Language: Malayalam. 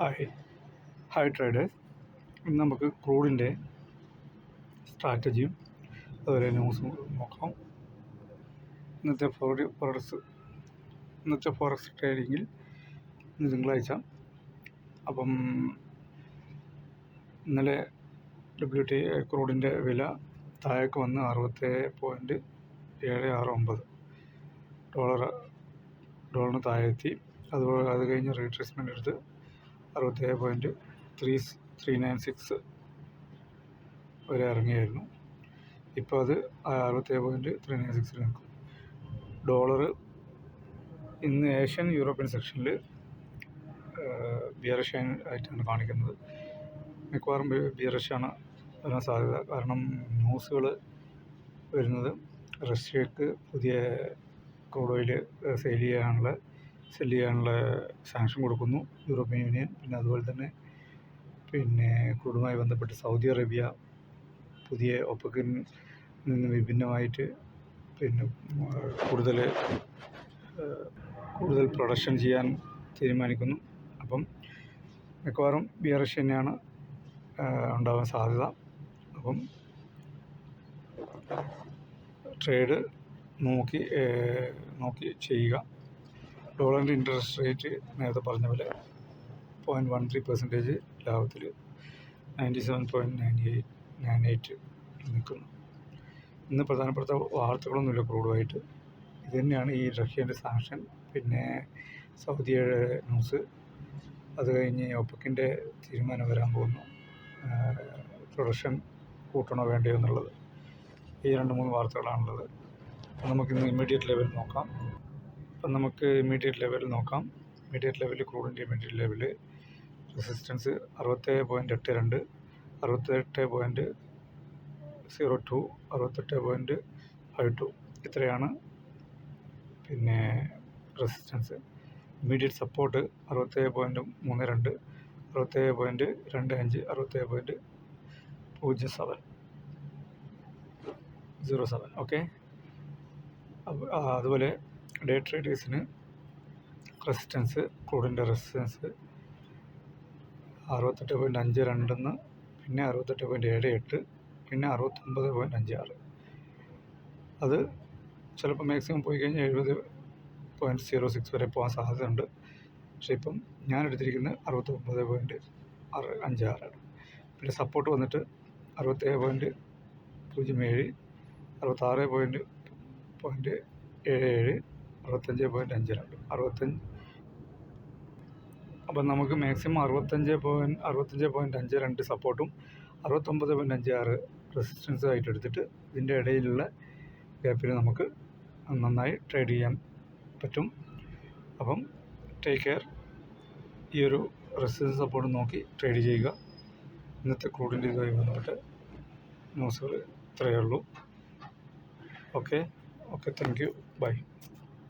ഹായ് ഹായ് ട്രേഡേഴ്സ് ഇന്ന് നമുക്ക് ക്രൂഡിന്റെ സ്ട്രാറ്റജിയും അതുപോലെ ന്യൂസും നോക്കാം. ഇന്നത്തെ ഫോറി ഫോറക്സ് ഇന്നത്തെ ഫോറക്സ് ട്രേഡിങ്ങിൽ ഇന്ന് തിങ്കളാഴ്ച. അപ്പം ഇന്നലെ ഡബ്ല്യു ടി ക്രൂഡിന്റെ വില താഴേക്ക് വന്ന് അറുപത്തേഴ് പോയിന്റ് ഏഴ് ആറ് ഒമ്പത് ഡോളർ ഡോളറിന് താഴെത്തി അതുപോലെ അത് കഴിഞ്ഞ് റീട്രേസ്മെന്റ് എടുത്ത് അറുപത്തേഴ് point three three nine six വരെ ഇറങ്ങിയായിരുന്നു. ഇപ്പോൾ അത് അറുപത്തേഴ് പോയിന്റ് ത്രീ നയൻ സിക്സിൽ നിൽക്കും. ഡോളർ ഇന്ന് ഏഷ്യൻ യൂറോപ്യൻ സെക്ഷനിൽ ബിയറഷ്യാൻ ആയിട്ടാണ് കാണിക്കുന്നത്. മിക്കവാറും ബിയറഷ്യാണ് വരാൻ സാധ്യത. കാരണം ന്യൂസുകൾ വരുന്നത് റഷ്യക്ക് പുതിയ ക്രൂഡ് ഓയിൽ സെയിൽ ചെയ്യാനുള്ള സെൽ ചെയ്യാനുള്ള സാങ്ഷൻ കൊടുക്കുന്നു യൂറോപ്യൻ യൂണിയൻ പിന്നെ അതുപോലെ തന്നെ പിന്നെ ക്രൂഡുമായി ബന്ധപ്പെട്ട് സൗദി അറേബ്യ പുതിയ ഒപ്പക്കിൽ നിന്ന് വിഭിന്നമായിട്ട് പിന്നെ കൂടുതൽ കൂടുതൽ പ്രൊഡക്ഷൻ ചെയ്യാൻ തീരുമാനിക്കുന്നു. അപ്പം മിക്കവാറും ബിയറിഷ് തന്നെയാണ് ഉണ്ടാകാൻ സാധ്യത. അപ്പം ട്രേഡ് നോക്കി നോക്കി ചെയ്യുക. ഡോളറിന്റെ ഇൻട്രസ്റ്റ് റേറ്റ് നേരത്തെ പറഞ്ഞ പോലെ പോയിന്റ് വൺ ത്രീ പെർസെന്റേജ് ലാഭത്തിൽ ninety seven point ninety eight nine eight നിൽക്കുന്നു. ഇന്ന് പ്രധാനപ്പെട്ട വാർത്തകളൊന്നുമില്ല ക്രൂഡുമായിട്ട് ഇത് തന്നെയാണ് ഈ റഷ്യന്റെ സാങ്ഷൻ പിന്നെ സൗദിയുടെ ന്യൂസ് അത് കഴിഞ്ഞ് ഒപ്പക്കിന്റെ തീരുമാനം വരാൻ പോകുന്നു. പ്രൊഡക്ഷൻ കൂട്ടണോ വേണ്ടയോ എന്നുള്ളത്. ഈ രണ്ട് മൂന്ന് വാർത്തകളാണുള്ളത്. നമുക്കിന്ന് ഇമ്മീഡിയറ്റ് ലെവൽ നോക്കാം. അപ്പം നമുക്ക് ഇമ്മീഡിയറ്റ് ലെവൽ നോക്കാം. ഇമ്മീഡിയറ്റ് ലെവൽ ക്രൂഡിന്റെ ഇമ്മീഡിയറ്റ് ലെവൽ റെസിസ്റ്റൻസ് അറുപത്തേഴ് പോയിന്റ് എട്ട് രണ്ട് അറുപത്തെട്ട് പോയിന്റ് സീറോ ടു അറുപത്തെട്ട് പോയിന്റ് ഫൈവ് ടു ഇത്രയാണ് പിന്നെ റെസിസ്റ്റൻസ് ഇമ്മീഡിയറ്റ് സപ്പോർട്ട് അറുപത്തേഴ് പോയിന്റ് മൂന്ന് രണ്ട് അറുപത്തേഴ് പോയിന്റ് രണ്ട് അഞ്ച് അറുപത്തേഴ് പോയിന്റ് പൂജ്യം സെവൻ സീറോ സെവൻ ഓക്കെ അതുപോലെ ഡേ ട്രേഡേഴ്സിന് റെസിസ്റ്റൻസ് ക്രൂഡിന്റെ റെസിസ്റ്റൻസ് അറുപത്തെട്ട് പോയിന്റ് അഞ്ച് രണ്ടെന്ന് പിന്നെ അറുപത്തെട്ട് പോയിന്റ് ഏഴ് എട്ട് പിന്നെ അറുപത്തൊമ്പത് പോയിന്റ് അഞ്ച് ആറ്. അത് ചിലപ്പോൾ മാക്സിമം പോയി കഴിഞ്ഞാൽ എഴുപത് പോയിന്റ് സീറോ സിക്സ് വരെ പോകാൻ സാധ്യതയുണ്ട്. പക്ഷേ ഇപ്പം ഞാൻ എടുത്തിരിക്കുന്നത് അറുപത്തൊമ്പത് പോയിന്റ് ആറ് അഞ്ച് ആറാണ് പിന്നെ സപ്പോർട്ട് വന്നിട്ട് അറുപത്തേഴ് പോയിന്റ് പൂജ്യം ഏഴ് അറുപത്താറ് പോയിന്റ് പോയിന്റ് ഏഴ് ഏഴ് അറുപത്തഞ്ച് പോയിന്റ് അഞ്ച് രണ്ട്. അറുപത്തഞ്ച്. അപ്പം നമുക്ക് മാക്സിമം അറുപത്തഞ്ച് പോയിന്റ് അറുപത്തഞ്ച് പോയിന്റ് അഞ്ച് രണ്ട് സപ്പോർട്ടും അറുപത്തൊമ്പത് പോയിന്റ് അഞ്ച് ആറ് റെസിസ്റ്റൻസും ആയിട്ട് എടുത്തിട്ട് ഇതിന്റെ ഇടയിലുള്ള ഗ്യാപ്പിൽ നമുക്ക് നന്നായി ട്രേഡ് ചെയ്യാൻ പറ്റും. അപ്പം ടേക്ക് കെയർ ഈ ഒരു റെസിസ്റ്റൻസ് സപ്പോർട്ട് നോക്കി ട്രേഡ് ചെയ്യുക. ഇന്നത്തെ ക്രൂഡിന്റെ ഇതുമായി ബന്ധപ്പെട്ട് ന്യൂസുകൾ ഇത്രയേ ഉള്ളൂ. Okay okay thank you bye